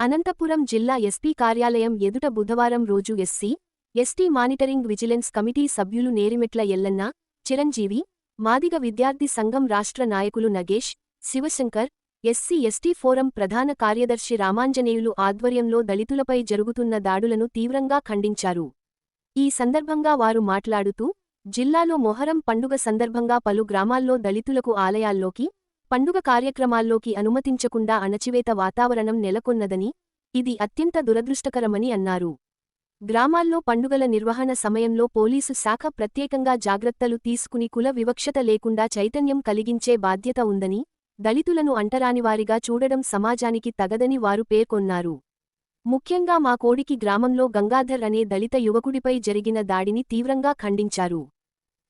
అనంతపురం జిల్లా ఎస్పీ కార్యాలయం ఎదుట బుధవారం రోజు SC ST monitoring vigilance committee సభ్యులు నేరిమెట్ల ఎల్లన్న చిరంజీవి మాదిగ విద్యార్థి సంఘం రాష్ట్ర నాయకులు Nagesh Sivashankar SC ST forum ప్రధాన కార్యదర్శి రామాంజనేయులు ఆధ్వర్యంలో దళితులపై జరుగుతున్న దాడులను తీవ్రంగా ఖండించారు. ఈ సందర్భంగా వారు మాట్లాడుతూ జిల్లాలో మొహరం పండుగ సందర్భంగా పలు గ్రామాల్లో దళితులకు ఆలయాల్లోకి పండుగ కార్యక్రమాల్లోకి అనుమతించకుండా అణచివేత వాతావరణం నెలకొన్నదని ఇది అత్యంత దురదృష్టకరమని అన్నారు. గ్రామాల్లో పండుగల నిర్వహణ సమయంలో పోలీసు శాఖ ప్రత్యేకంగా జాగ్రత్తలు తీసుకుని కుల వివక్షత లేకుండా చైతన్యం కలిగించే బాధ్యత ఉందని దళితులను అంటరానివారిగా చూడడం సమాజానికి తగదని వారు పేర్కొన్నారు. ముఖ్యంగా మా కోడికి గ్రామంలో గంగాధర్ అనే దళిత యువకుడిపై జరిగిన దాడిని తీవ్రంగా ఖండించారు.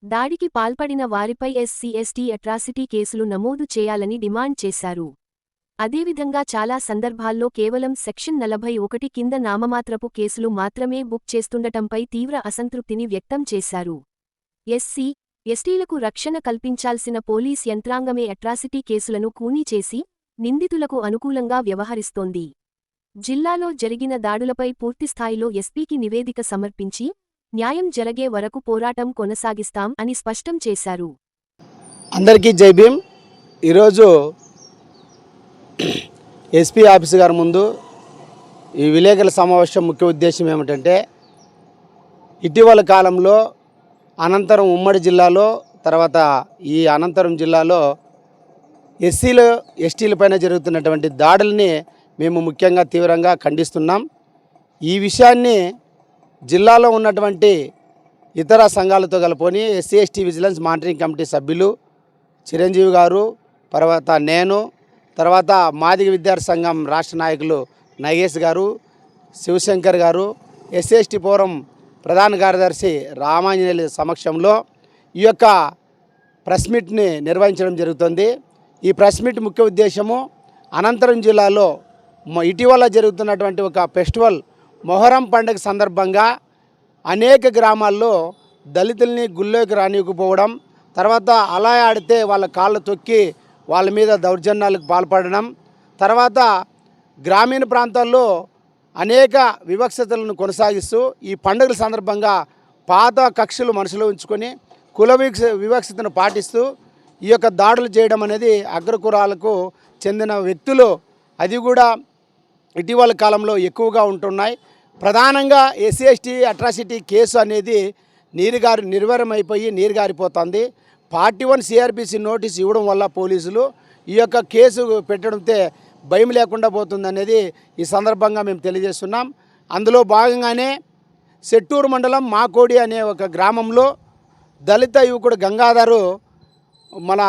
దాడికి పాల్పడిన వారిపై ఎస్సీఎస్టీ అట్రాసిటీ కేసులు నమోదు చేయాలని డిమాండ్ చేశారు. అదేవిధంగా చాలా సందర్భాల్లో కేవలం సెక్షన్ నలభై ఒకటి కింద నామమాత్రపు కేసులు మాత్రమే బుక్ చేస్తుండటంపై తీవ్ర అసంతృప్తిని వ్యక్తం చేశారు. ఎస్సీ ఎస్టీలకు రక్షణ కల్పించాల్సిన పోలీస్ యంత్రాంగమే అట్రాసిటీ కేసులను కూనీచేసి నిందితులకు అనుకూలంగా వ్యవహరిస్తోంది. జిల్లాలో జరిగిన దాడులపై పూర్తిస్థాయిలో ఎస్పీకి నివేదిక సమర్పించి న్యాయం జరగే వరకు పోరాటం కొనసాగిస్తాం అని స్పష్టం చేశారు. అందరికీ జై భీమ్. ఈరోజు ఎస్పీ ఆఫీస్ గారి ముందు ఈ విలేకరుల సమావేశం ముఖ్య ఉద్దేశం ఏమిటంటే ఇటీవల కాలంలో అనంతరం ఉమ్మడి జిల్లాలో తర్వాత ఈ అనంతరం జిల్లాలో ఎస్సీలు ఎస్టీలపైన జరుగుతున్నటువంటి దాడుల్ని మేము ముఖ్యంగా తీవ్రంగా ఖండిస్తున్నాం. ఈ విషయాన్ని జిల్లాలో ఉన్నటువంటి ఇతర సంఘాలతో కలుపుకొని SC ST vigilance monitoring committee సభ్యులు చిరంజీవి గారు తర్వాత నేను తర్వాత మాదిగ విద్యార్థి సంఘం రాష్ట్ర నాయకులు నగేష్ గారు శివశంకర్ గారు ఎస్సీ ఎస్టీ ఫోరం ప్రధాన కార్యదర్శి రామాంజనేయుల సమక్షంలో ఈ యొక్క ప్రెస్ మీట్ని నిర్వహించడం జరుగుతుంది. ఈ ప్రెస్ మీట్ ముఖ్య ఉద్దేశము అనంతరం జిల్లాలో ఇటీవల జరుగుతున్నటువంటి ఒక ఫెస్టివల్ మొహరం పండుగ సందర్భంగా అనేక గ్రామాల్లో దళితుల్ని గుళ్ళోకి రానివ్వకపోవడం తర్వాత అలా ఆడితే వాళ్ళ కాళ్ళు తొక్కి వాళ్ళ మీద దౌర్జన్యాలకు పాల్పడడం తర్వాత గ్రామీణ ప్రాంతాల్లో అనేక వివక్షతలను కొనసాగిస్తూ ఈ పండుగల సందర్భంగా పాత కక్షలు మనసులో ఉంచుకొని కుల వివక్షతను పాటిస్తూ ఈ యొక్క దాడులు చేయడం అనేది అగ్రకురాలకు చెందిన వ్యక్తులు. అది కూడా ఇటీవల కాలంలో ఎక్కువగా ఉంటున్నాయి. ప్రధానంగా ఎస్సీ ఎస్టీ అట్రాసిటీ కేసు అనేది నీరుగారి నిర్వరమైపోయి నీరుగారిపోతుంది పార్టీ వన్ సిఆర్పిసి నోటీస్ ఇవ్వడం వల్ల పోలీసులు ఈ యొక్క కేసు పెట్టడంతో భయం లేకుండా పోతుంది అనేది ఈ సందర్భంగా మేము తెలియజేస్తున్నాం. అందులో భాగంగానే సెట్టూరు మండలం మాకోడి అనే ఒక గ్రామంలో దళిత యువకుడు గంగాధరు మన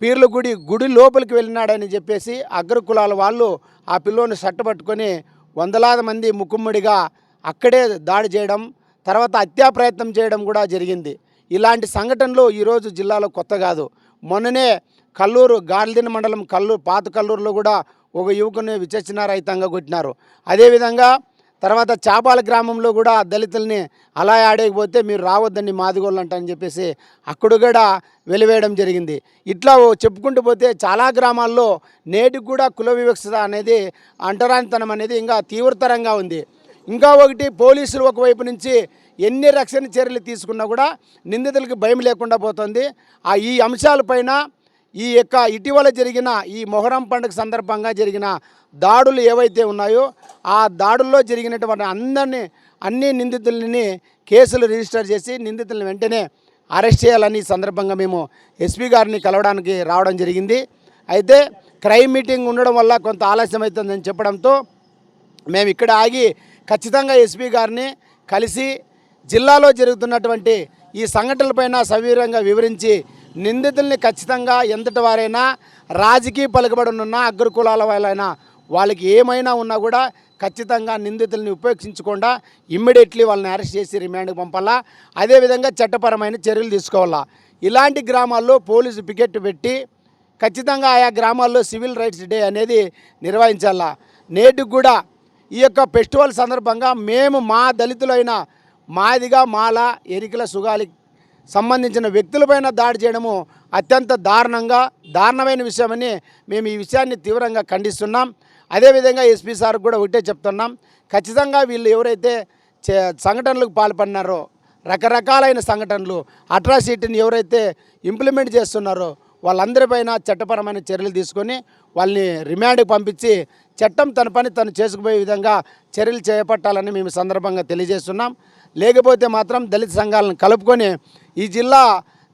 పీర్ల గుడి గుడి లోపలికి వెళ్ళినాడని చెప్పేసి అగ్రకులాల వాళ్ళు ఆ పిల్లోని సట్టబట్టుకొని వందలాది మంది ముక్కుమ్మడిగా అక్కడే దాడి చేయడం తర్వాత హత్యా ప్రయత్నం చేయడం కూడా జరిగింది. ఇలాంటి సంఘటనలు ఈరోజు జిల్లాలో కొత్త కాదు. మొన్ననే కల్లూరు గాల్దిన మండలం కల్లూరు పాత కల్లూరులో కూడా ఒక యువకుని విచక్షణారహితంగా కొట్టినారు. అదేవిధంగా తర్వాత చాపాల గ్రామంలో కూడా దళితుల్ని అలా ఆడేకపోతే మీరు రావద్దని మాదిగోళ్ళు అంట అని చెప్పేసి అక్కడ కూడా వెలివేయడం జరిగింది. ఇట్లా చెప్పుకుంటూ పోతే చాలా గ్రామాల్లో నేటికి కూడా కుల వివక్షత అనేది అంటరానితనం అనేది ఇంకా తీవ్రతరంగా ఉంది. ఇంకా ఒకటి పోలీసులు ఒకవైపు నుంచి ఎన్ని రక్షణ చర్యలు తీసుకున్నా కూడా నిందితులకు భయం లేకుండా పోతుంది. ఆ ఈ అంశాలపైన ఈ యొక్క ఇటీవల జరిగిన ఈ మొహరం పండుగ సందర్భంగా జరిగిన దాడులు ఏవైతే ఉన్నాయో ఆ దాడుల్లో జరిగినటువంటి అందరినీ అన్ని నిందితులని కేసులు రిజిస్టర్ చేసి నిందితులను వెంటనే అరెస్ట్ చేయాలని సందర్భంగా మేము ఎస్పీ గారిని కలవడానికి రావడం జరిగింది. అయితే క్రైమ్ మీటింగ్ ఉండడం వల్ల కొంత ఆలస్యం అవుతుందని చెప్పడంతో మేము ఇక్కడ ఆగి ఖచ్చితంగా ఎస్పీ గారిని కలిసి జిల్లాలో జరుగుతున్నటువంటి ఈ సంఘటనలపైన సవివరంగా వివరించి నిందితుల్ని ఖచ్చితంగా ఎంతటి వారైనా రాజకీయ పలుకుబడినున్న అగ్రకులాల వాళ్ళైనా వాళ్ళకి ఏమైనా ఉన్నా కూడా ఖచ్చితంగా నిందితుల్ని ఉపేక్షించకుండా ఇమ్మీడియట్లీ వాళ్ళని అరెస్ట్ చేసి రిమాండ్కి పంపాలా. అదేవిధంగా చట్టపరమైన చర్యలు తీసుకోవాలా. ఇలాంటి గ్రామాల్లో పోలీసు పికెట్ పెట్టి ఖచ్చితంగా ఆయా గ్రామాల్లో సివిల్ రైట్స్ డే అనేది నిర్వహించాలా. నేటికి కూడా ఈ యొక్క ఫెస్టివల్ సందర్భంగా మేము మా దళితులైన మాదిగా మాల ఎరికల సుగాలి సంబంధించిన వ్యక్తులపైన దాడి చేయడము అత్యంత దారుణంగా దారుణమైన విషయమని మేము ఈ విషయాన్ని తీవ్రంగా ఖండిస్తున్నాం. అదేవిధంగా ఎస్పీ సార్ కూడా ఒకటే చెప్తున్నాం. ఖచ్చితంగా వీళ్ళు ఎవరైతే చే- సంఘటనలకు పాల్పడినారో రకరకాలైన సంఘటనలు అట్రాసిటీని ఎవరైతే ఇంప్లిమెంట్ చేస్తున్నారో వాళ్ళందరిపైన చట్టపరమైన చర్యలు తీసుకొని వాళ్ళని రిమాండ్కి పంపించి చట్టం తన పని తను చేసుకుపోయే విధంగా చర్యలు చేపట్టాలని మేము సందర్భంగా తెలియజేస్తున్నాం. లేకపోతే మాత్రం దళిత సంఘాలను కలుపుకొని ఈ జిల్లా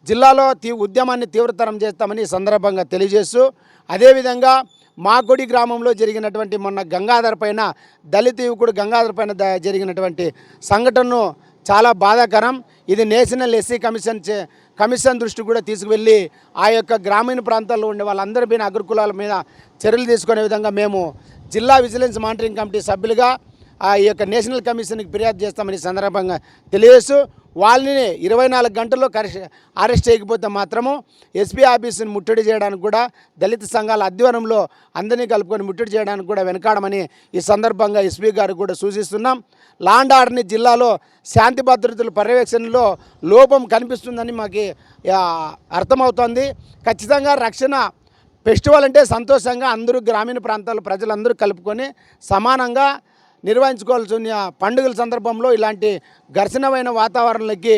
జిల్లాలో తీ ఉద్యమాన్ని తీవ్రతరం చేస్తామని సందర్భంగా తెలియజేస్తూ అదేవిధంగా మాగుడి గ్రామంలో జరిగినటువంటి మొన్న గంగాధర్ పైన దళిత యువకుడు గంగాధర్ పైన జరిగినటువంటి సంఘటనను చాలా బాధాకరం. ఇది నేషనల్ ఎస్సీ కమిషన్ చే కమిషన్ దృష్టి కూడా తీసుకువెళ్ళి ఆ యొక్క గ్రామీణ ప్రాంతాల్లో ఉండే వాళ్ళందరి మీద అగ్రకులాల మీద చర్యలు తీసుకునే విధంగా మేము జిల్లా విజిలెన్స్ మానిటరింగ్ కమిటీ సభ్యులుగా ఆ యొక్క నేషనల్ కమిషన్కి ఫిర్యాదు చేస్తామని సందర్భంగా తెలియజేస్తూ వాళ్ళని ఇరవై నాలుగు గంటల్లో అరెస్ట్ చేయకపోతే మాత్రము ఎస్పీ ఆఫీసుని ముట్టడి చేయడానికి కూడా దళిత సంఘాల ఆధ్వర్యంలో అందరినీ కలుపుకొని ముట్టడి చేయడానికి కూడా వెనకాడమని ఈ సందర్భంగా ఎస్పీ గారు కూడా సూచిస్తున్నాం. లాండ్ ఆర్డర్ని జిల్లాలో శాంతి భద్రతల పర్యవేక్షణలో లోపం కనిపిస్తుందని మాకు అర్థమవుతోంది. ఖచ్చితంగా రక్షణ ఫెస్టివల్ అంటే సంతోషంగా అందరూ గ్రామీణ ప్రాంతాల ప్రజలందరూ కలుపుకొని సమానంగా నిర్వహించుకోవాల్సిన పండుగల సందర్భంలో ఇలాంటి ఘర్షణమైన వాతావరణాలకి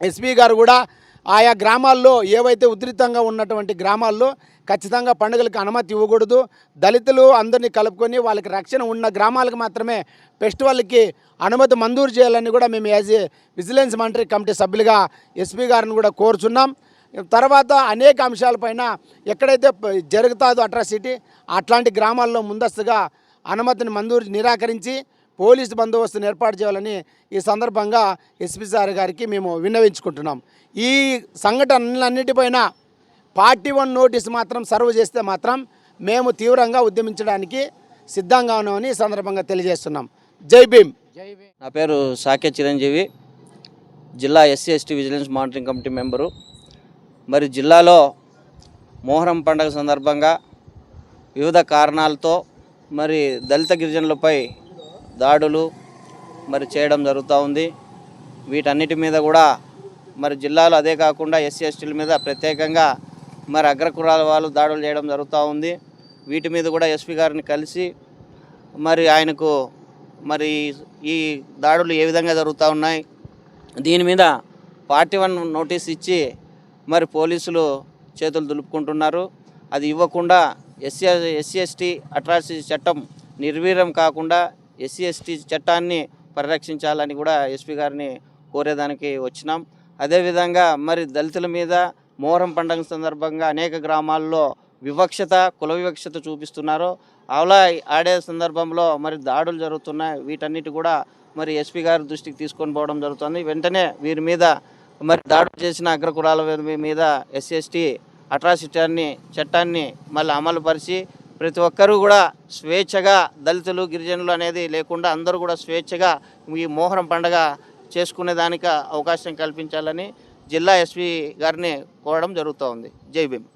ఎస్పీ గారు కూడా ఆయా గ్రామాల్లో ఏవైతే ఉధృతంగా ఉన్నటువంటి గ్రామాల్లో ఖచ్చితంగా పండుగలకు అనుమతి ఇవ్వకూడదు. దళితులు అందరినీ కలుపుకొని వాళ్ళకి రక్షణ ఉన్న గ్రామాలకు మాత్రమే ఫెస్టివల్కి అనుమతి మంజూరు చేయాలని కూడా మేము as a vigilance monitory committee సభ్యులుగా ఎస్పీ గారిని కూడా కోరుచున్నాం. తర్వాత అనేక అంశాలపైన ఎక్కడైతే జరుగుతాదో జరుగుతుందో అట్రాసిటీ అట్లాంటి గ్రామాల్లో ముందస్తుగా అనుమతిని మంజూరు నిరాకరించి పోలీసు బందోబస్తును ఏర్పాటు చేయాలని ఈ సందర్భంగా ఎస్పీ సార్ గారికి మేము విన్నవించుకుంటున్నాం. ఈ సంఘటనలన్నిటిపైన పార్టీ వన్ నోటీస్ మాత్రం సర్వ్ చేస్తే మాత్రం మేము తీవ్రంగా ఉద్యమించడానికి సిద్ధంగా ఉన్నామని ఈ సందర్భంగా తెలియజేస్తున్నాం. జై భీమ్. నా పేరు సాకే చిరంజీవి. జిల్లా SC ST vigilance monitoring committee member. మరి జిల్లాలో మోహరం పండుగ సందర్భంగా వివిధ కారణాలతో మరి దళిత గిరిజనులపై దాడులు మరి చేయడం జరుగుతూ ఉంది. వీటన్నిటి మీద కూడా మరి జిల్లాలో అదే కాకుండా ఎస్సీ ఎస్టీల మీద ప్రత్యేకంగా మరి అగ్రకులాల వాళ్ళు దాడులు చేయడం జరుగుతూ ఉంది. వీటి మీద కూడా ఎస్పీ గారిని కలిసి మరి ఆయనకు మరి ఈ దాడులు ఏ విధంగా జరుగుతూ ఉన్నాయి దీని మీద పార్టీ వన్ నోటీస్ ఇచ్చి మరి పోలీసులు చేతులు దులుపుకుంటున్నారు. అది ఇవ్వకుండా ఎస్సీ ఎస్సీ ఎస్టీ అట్రాసిటీ చట్టం నిర్వీర్యం కాకుండా ఎస్సీ ఎస్టీ చట్టాన్ని పరిరక్షించాలని కూడా ఎస్పీ గారిని కోరేదానికి వచ్చినాం. అదేవిధంగా మరి దళితుల మీద మోహరం పండుగ సందర్భంగా అనేక గ్రామాల్లో వివక్షత కుల వివక్షత చూపిస్తున్నారు. అలా ఆడే సందర్భంలో మరి దాడులు జరుగుతున్నాయి. వీటన్నిటి కూడా మరి ఎస్పీ గారి దృష్టికి తీసుకొని పోవడం జరుగుతుంది. వెంటనే వీరి మీద మరి దాడులు చేసిన అగ్రకులాల మీద ఎస్సీ ఎస్టీ అట్రాసిటీ చట్టాన్ని మళ్ళీ అమలు పరిచి ప్రతి ఒక్కరూ కూడా స్వేచ్ఛగా దళితులు గిరిజనులు అనేది లేకుండా అందరూ కూడా స్వేచ్ఛగా ఈ మోహరం పండగ చేసుకునేదానికి అవకాశం కల్పించాలని జిల్లా ఎస్పీ గారిని కోరడం జరుగుతూ ఉంది. జై భీమ్.